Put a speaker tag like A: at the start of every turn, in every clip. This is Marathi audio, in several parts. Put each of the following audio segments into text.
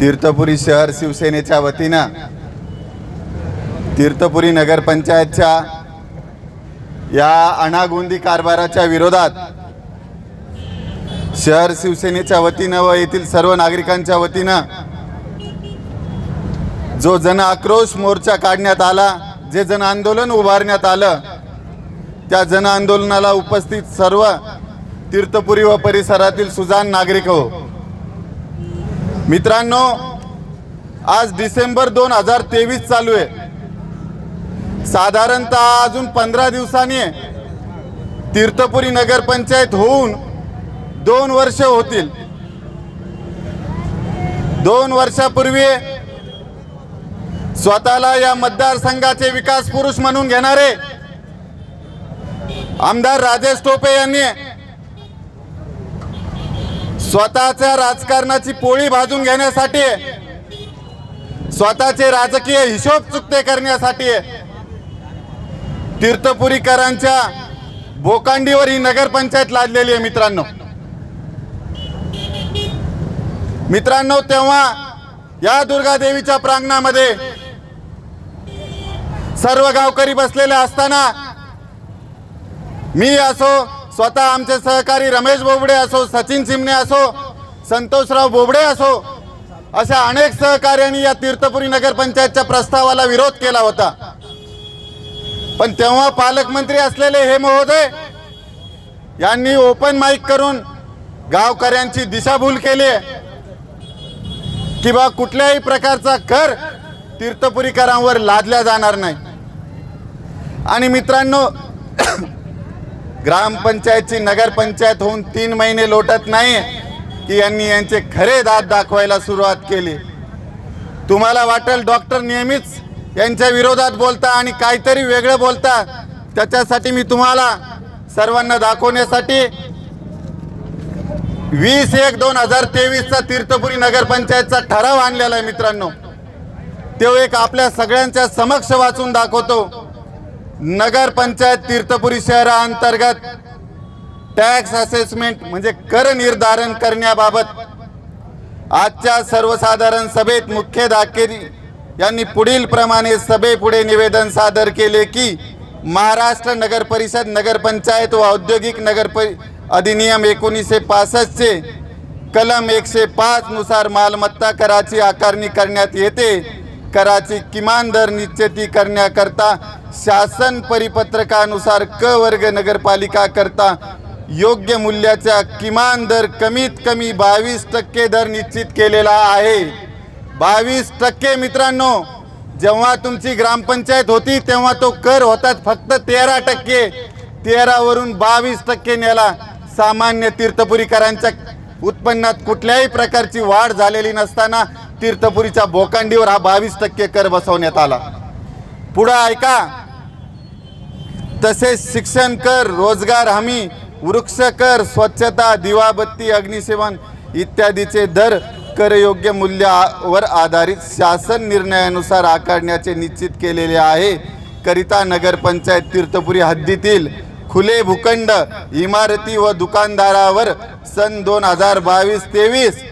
A: तीर्थपुरी शहर शिवसेनेच्या वतीनं तीर्थपुरी नगरपंचायतच्या या अनागोंदी कारभाराच्या विरोधात शहर शिवसेनेच्या वतीनं व येथील सर्व नागरिकांच्या वतीनं जो जन आक्रोश मोर्चा काढण्यात आला जे जन आंदोलन उभारण्यात आलं त्या जन आंदोलनाला उपस्थित सर्व तीर्थपुरी व परिसरातील सुजान नागरिक हो. मित्रांनो आज डिसेंबर दोन हजार तेवीस चालू आहे. साधारणतः अजून पंधरा दिवसांनी तीर्थपुरी नगरपंचायत होऊन दोन वर्ष होतील. दोन वर्षापूर्वी स्वतःला या मतदारसंघाचे विकास पुरुष म्हणून घेणारे आमदार राजेश टोपे यांनी स्वतःच्या राजकारणाची पोळी भाजून घेण्यासाठी स्वतःचे राजकीय हिशोब चुकते करण्यासाठी तीर्थपुरीकरांच्या बोकांडीवर ही नगरपंचायत लादलेली आहे मित्रांनो. मित्रांनो तेव्हा या दुर्गा देवीच्या प्रांगणामध्ये सर्व गावकरी बसलेले असताना मी असो स्वतः आमचे सहकारी रमेश बोबडे असो सचिन चिमणे असो संतोषराव बोबडे असो अशा अनेक सहकार्यांनी या तीर्थपुरी नगरपंचायतच्या प्रस्तावाला विरोध केला होता. पण तेव्हा पालकमंत्री असलेले हे महोदय यांनी ओपन माईक करून गावकऱ्यांची दिशाभूल केली की बा कुठल्याही प्रकारचा कर तीर्थपुरीकरांवर लादल्या जाणार नाही. आणि मित्रांनो ग्रामपंचायतची नगरपंचायत होऊन तीन महिने लोटत नाही की यांनी यांचे खरे दात दाखवायला सुरुवात केली. तुम्हाला वाटेल डॉक्टर नेहमीच यांच्या विरोधात बोलता आणि काहीतरी वेगळं बोलता. त्याच्यासाठी मी तुम्हाला सर्वांना दाखवण्यासाठी वीस एक दोन हजार तेवीसचा तीर्थपुरी नगरपंचायतचा ठराव आणलेला आहे मित्रांनो. तो एक आपल्या सगळ्यांच्या समक्ष वाचून दाखवतो. नगरपंचायत तीर्थपुरी शहराअंतर्गत टॅक्स असेसमेंट म्हणजे कर निर्धारण करण्याबाबत आजच्या सर्वसाधारण सभेत मुख्य दाखेरी यांनी पुढील प्रमाणे सभेपुढे निवेदन सादर केले की महाराष्ट्र नगर परिषद नगरपंचायत व औद्योगिक नगर परि अधिनियम एकोणीसशे पासष्टचे कलम एकशे पाच नुसार मालमत्ता कराची आकारणी करण्यात येते. कराची किमान दर निश्चिती करण्याकरता शासन परिपत्रकानुसार क वर्ग नगरपालिका करता योग्य मूल्याच्या किमान दर कमीत कमी बावीस टक्के दर निश्चित केलेला आहे. बावीस टक्के मित्रांनो जेव्हा तुमची ग्रामपंचायत होती तेव्हा तो कर होतात फक्त तेरा टक्के. तेरावरून बावीस टक्के नेला सामान्य तीर्थपुरीकरांच्या उत्पन्नात कुठल्याही प्रकारची वाढ झालेली नसताना तीर्थपुरीच्या भोकांडीवर हा बावीस टक्के कर बसवण्यात आला. पुढं ऐका. तसेच शिक्षण कर रोजगार हमी वृक्ष कर स्वच्छता दिवाबत्ती अग्निसेवन इत्यादीचे दर करयोग्य मूल्यावर आधारित शासन निर्णयानुसार आकारण्याचे निश्चित केलेले आहे. करिता नगरपंचायत तीर्थपुरी हद्दीतील खुले भूखंड इमारती व दुकानदारावर सन दोन हजार बावीस तेवीस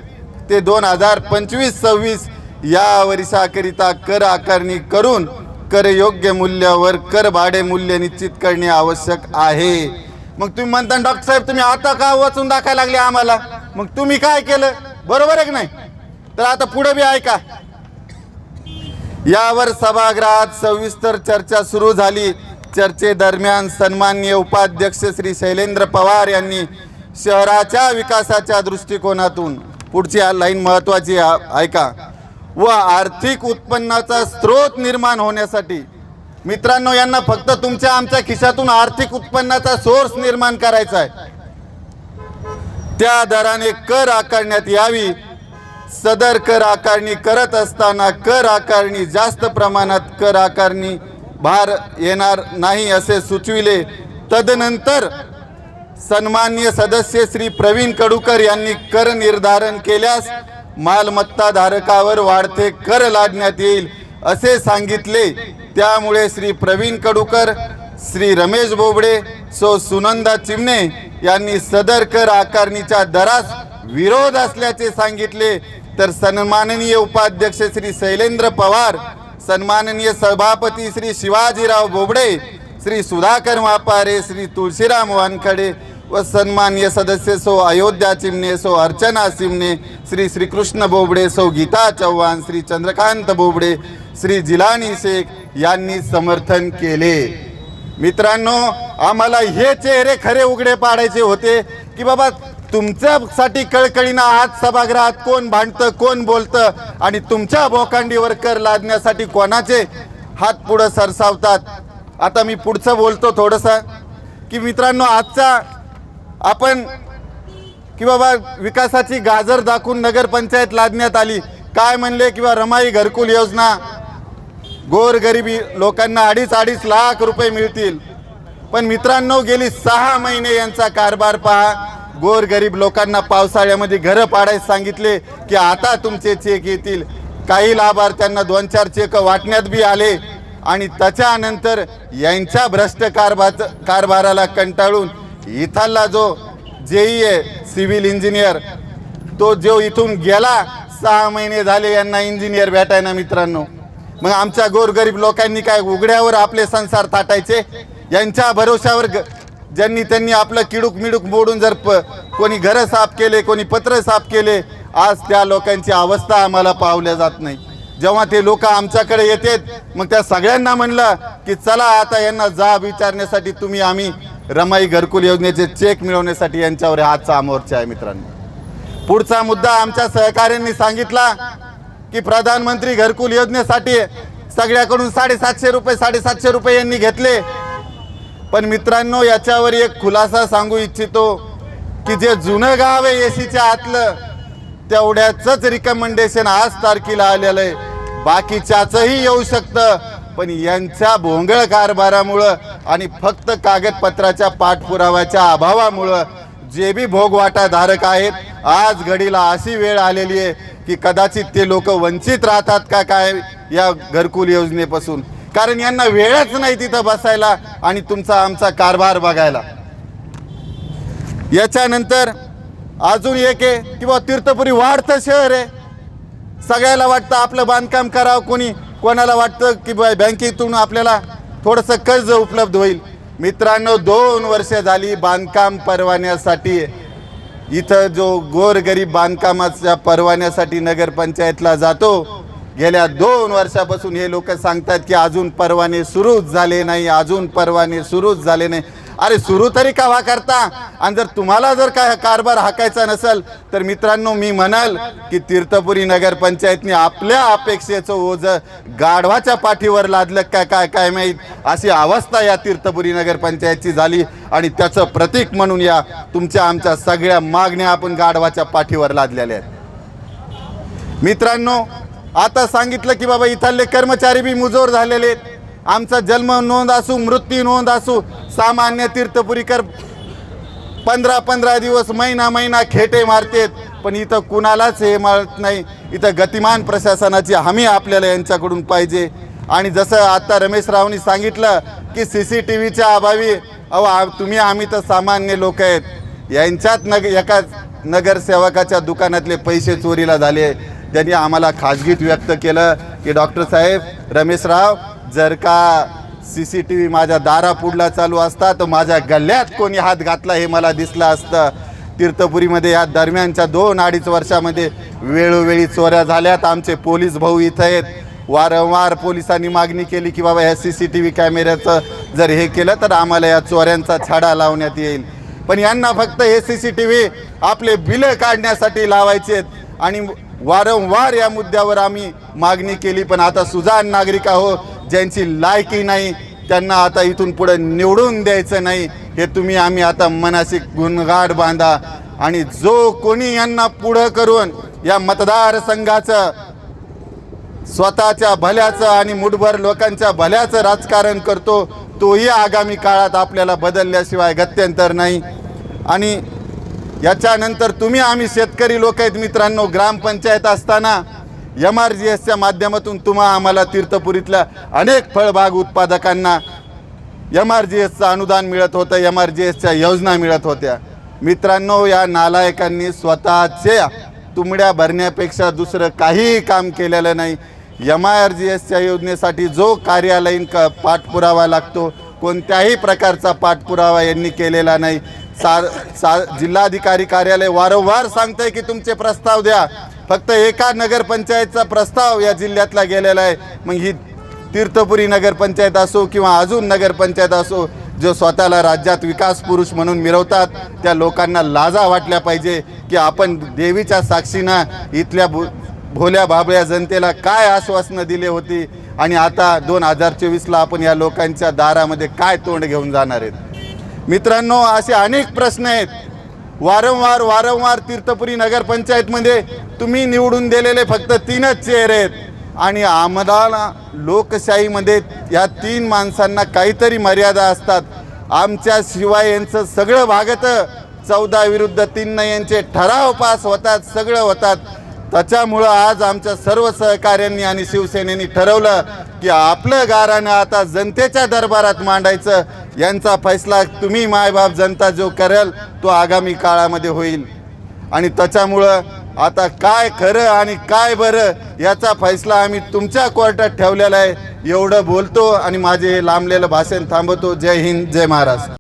A: ते दोन हजार पंचवीस सव्वीस या वर्षाकरिता कर आकारणी करून करयोग्य मूल्यावर कर भाडे मूल्य निश्चित करणे आवश्यक आहे. मग तुम्ही म्हणता डॉक्टर साहेब तुम्ही आता का वाचून दाखवायला लागले आम्हाला? मग तुम्ही काय केलं? बरोबर आहे की नाही? तर आता पुढे बी ऐका. यावर सभागृहात सविस्तर चर्चा सुरू झाली. चर्चेदरम्यान सन्माननीय उपाध्यक्ष श्री शैलेंद्र पवार यांनी शहराच्या विकासाच्या दृष्टिकोनातून पुढची लाईन महत्वाची आ- ऐका. व आर्थिक उत्पन्नाचा स्रोत निर्माण होण्यासाठी. मित्रांनो यांना फक्त तुमच्या आमच्या खिशातून आर्थिक उत्पन्नाचा सोर्स निर्माण करायचा आहे. त्या दराने कर आकारण्यात यावी. सदर कर आकारणी करत असताना कर आकारणी जास्त प्रमाणात कर आकारणी भार येणार नाही असे सुचविले. तदनंतर सन्मान्य सदस्य श्री प्रवीण कडूकर यांनी कर निर्धारण केल्यास मालमत्ता धारकावर वाढते कर लादण्यात येईल असे सांगितले. त्यामुळे श्री प्रवीण कडूकर श्री रमेश बोबडे सो सुनंदा चिमणे यांनी सदर कर आकारणीच्या दरास विरोध असल्याचे सांगितले. तर सन्माननीय उपाध्यक्ष श्री शैलेंद्र पवार सन्माननीय सभापती श्री शिवाजीराव बोबडे श्री सुधाकर मापारे श्री तुळशीराम वानखडे व सन्मान्य सदस्य सो अयोध्या चिमणे सो अर्चना सिमणे श्री श्रीकृष्ण बोबडे सो गीता चव्हाण श्री चंद्रकांत बोबडे श्री जिलानी शेख यांनी समर्थन केले. मित्रांनो आम्हाला हे चेहरे खरे उघडे पाडायचे होते की बाबा तुमच्यासाठी कळकळीनं आज सभागृहात कोण भांडतं कोण बोलतं आणि तुमच्या भोकांडीवर कर लादण्यासाठी कोणाचे हात पुढं सरसावतात? आता मी पुढचं बोलतो थोडंसं. की मित्रांनो आजचा आपण की बाबा विकासाची गाजर दाखवून नगरपंचायत लादण्यात आली. काय म्हणले किंवा रमाई घरकुल योजना? गोरगरिबी लोकांना अडीच अडीच लाख रुपये मिळतील. पण मित्रांनो गेली सहा महिने यांचा कारभार पहा. गोरगरीब लोकांना पावसाळ्यामध्ये घरं पाडायला सांगितले की आता तुमचे चेक येतील. काही लाभार्थ्यांना दोन चार चेक वाटण्यात बी आले. आणि त्याच्यानंतर यांच्या भ्रष्ट कारभार कारभाराला कंटाळून इथला जो जेई आहे सिव्हिल इंजिनियर तो जो इथून गेला सहा महिने झाले यांना इंजिनियर भेटायना मित्रांनो. मग आमच्या गोरगरीब लोकांनी काय उघड्यावर आपले संसार थाटायचे? यांच्या भरोश्यावर ग- ज्यांनी त्यांनी आपलं किडूक मिडूक मोडून जर प कोणी घरं साफ केले कोणी पत्र साफ केले आज त्या लोकांची अवस्था आम्हाला पावल्या जात नाही. जेव्हा ते लोक आमच्याकडे येतात मग त्या सगळ्यांना म्हणलं की चला आता यांना जाब विचारण्यासाठी तुम्ही आम्ही रमाई घरकुल योजनेचे चेक मिळवण्यासाठी यांच्यावर आजचा मोर्चा आहे मित्रांनो. पुढचा मुद्दा आमच्या सहकाऱ्यांनी सांगितला की प्रधानमंत्री घरकुल योजनेसाठी सगळ्याकडून साडेसातशे रुपये साडेसातशे रुपये यांनी घेतले. पण मित्रांनो याच्यावर एक खुलासा सांगू इच्छितो की जे जुनं गाव आहे एसीच्या आतलं तेवढ्याच रिकमेंडेशन आज तारखेला आलेलं आहे. बाकीच्याचही येऊ शकतं. पण यांच्या भोंगळ कारभारामुळं आणि फक्त कागदपत्राच्या पाठपुराव्याच्या अभावामुळं जे बी भोगवाटाधारक आहेत आज घडीला अशी वेळ आलेली आहे की कदाचित ते लोक वंचित राहतात का काय या घरकुल योजनेपासून? कारण यांना वेळच नाही तिथं बसायला आणि तुमचा आमचा कारभार बघायला. याच्यानंतर अजून एक आहे किंवा तीर्थपुरी वाढतं शहर आहे. सगळ्याला वाटतं आपलं बांधकाम करावं कोणी कोणाला वाटतं की बा बँकेतून आपल्याला थोडंसं कर्ज उपलब्ध होईल? मित्रांनो दोन वर्ष झाली बांधकाम परवान्यासाठी. इथं जो गोरगरीब बांधकामाच्या परवान्यासाठी नगरपंचायतला जातो गेल्या दोन वर्षापासून हे लोक सांगतात की अजून परवाने सुरूच झाले नाही अजून परवाने सुरूच झाले नाही. अरे सुरू तरी कावा करता? आणि जर तुम्हाला जर काय कारभार हाकायचा नसेल तर मित्रांनो मी म्हणाल की तीर्थपुरी नगरपंचायतने आपल्या अपेक्षेचं ओझ गाढवाच्या पाठीवर लादलं काय काय काय माहीत? अशी अवस्था या तीर्थपुरी नगरपंचायतची झाली आणि त्याचं प्रतीक म्हणून या तुमच्या आमच्या सगळ्या मागण्या आपण गाढवाच्या पाठीवर लादलेल्या आहेत. मित्रांनो आता सांगितलं की बाबा इथले कर्मचारी बी मुजोर झालेले आहेत. आमचा जन्म नोंद असू मृत्यू नोंद असू सामान्य तीर्थपुरीकर पंधरा पंधरा दिवस महिना महिना खेटे मारतेत पण इथं कुणालाच हे मारत नाही. इथं गतिमान प्रशासनाची हमी आपल्याला यांच्याकडून पाहिजे. आणि जसं आत्ता रमेश रावनी सांगितलं की सी सी टी व्हीच्या अभावी अहो तुम्ही आम्ही तर सामान्य लोक आहेत. यांच्यात नग एका नगरसेवकाच्या दुकानातले पैसे चोरीला झाले. त्यांनी आम्हाला खाजगीत व्यक्त केलं की डॉक्टर साहेब रमेश राव जर का सी सी टी व्ही माझ्या दारापुढला चालू असता तर माझ्या गल्ल्यात कोणी हात घातला हे मला दिसलं असतं. तीर्थपुरीमध्ये या दरम्यानच्या दोन अडीच वर्षामध्ये वेळोवेळी चोऱ्या झाल्यात. आमचे पोलीस भाऊ इथं आहेत. वारंवार पोलिसांनी मागणी केली की बाबा ह्या सी सी टी व्ही कॅमेऱ्याचं जर हे केलं तर आम्हाला या चोऱ्यांचा छाडा लावण्यात येईल. पण यांना फक्त हे सी सी टी व्ही आपले बिलं काढण्यासाठी लावायचे आहेत. आणि वारंवार या मुद्द्यावर आम्ही मागणी केली पण आता सुजाण नागरिक आहो ज्यांची लायकी नाही त्यांना आता इथून पुढे निवडून द्यायचं नाही हे तुम्ही आम्ही आता मनाशी गुणगाड बांधा. आणि जो कोणी यांना पुढं करून या मतदारसंघाचं स्वतःच्या भल्याचं आणि मुठभर लोकांच्या भल्याचं राजकारण करतो तोही आगामी काळात आपल्याला बदलल्याशिवाय गत्यंतर नाही. आणि याच्यानंतर तुम्ही आम्ही शेतकरी लोक आहेत मित्रांनो ग्रामपंचायत असताना एम आर जी एसच्या माध्यमातून तुम्हा आम्हाला तीर्थपुरीतल्या अनेक फळबाग उत्पादकांना एम आर जी एसचं अनुदान मिळत होतं एम आर जी एसच्या योजना मिळत होत्या. मित्रांनो या नालायकांनी स्वतःचे तुंबड्या भरण्यापेक्षा दुसरं काहीही काम केलेलं नाही. एम आय आर जी एसच्या योजनेसाठी जो कार्यालयीन क पाठपुरावा लागतो कोणत्याही प्रकारचा पाठपुरावा यांनी केलेला नाही. सा सा जिल्हाधिकारी कार्यालय वारंवार सांगतंय की तुमचे प्रस्ताव द्या. फक्त एका नगरपंचायतचा प्रस्ताव या जिल्ह्यातला गेलेला आहे. मग ही तीर्थपुरी नगरपंचायत असो किंवा अजून नगरपंचायत असो जो स्वतःला राज्यात विकास पुरुष म्हणून मिरवतात त्या लोकांना लाजा वाटल्या पाहिजे की आपण देवीच्या साक्षीनं इथल्या भो भोल्या भाबळ्या जनतेला काय आश्वासनं दिली होती आणि आता दोन हजार चोवीसला आपण या लोकांच्या दारामध्ये काय तोंड घेऊन जाणार आहेत? मित्रांनो असे अनेक प्रश्न आहेत. वारंवार वारंवार तीर्थपुरी नगरपंचायतमध्ये तुम्ही निवडून दिलेले फक्त तीनच चेहरे आहेत. आणि आम्हाला लोकशाहीमध्ये या तीन माणसांना काहीतरी मर्यादा असतात. आमच्या शिवाय यांचं सगळं भागतं. चौदा विरुद्ध तीन यांचे ठराव पास होतात सगळं होतात. त्याच्यामुळं आज आमच्या सर्व सहकाऱ्यांनी आणि शिवसेनेनी ठरवलं की आपलं गारानं आता जनतेच्या दरबारात मांडायचं. यांचा फैसला तुम्ही मायबाप जनता जो करेल तो आगामी काळामध्ये होईल. आणि त्याच्यामुळं आता काय खरं आणि काय बरं याचा फैसला आम्ही तुमच्या कोर्टात ठेवलेला आहे. एवढं बोलतो आणि माझे हे लांबलेलं भाषण थांबवतो. जय हिंद जय महाराष्ट्र.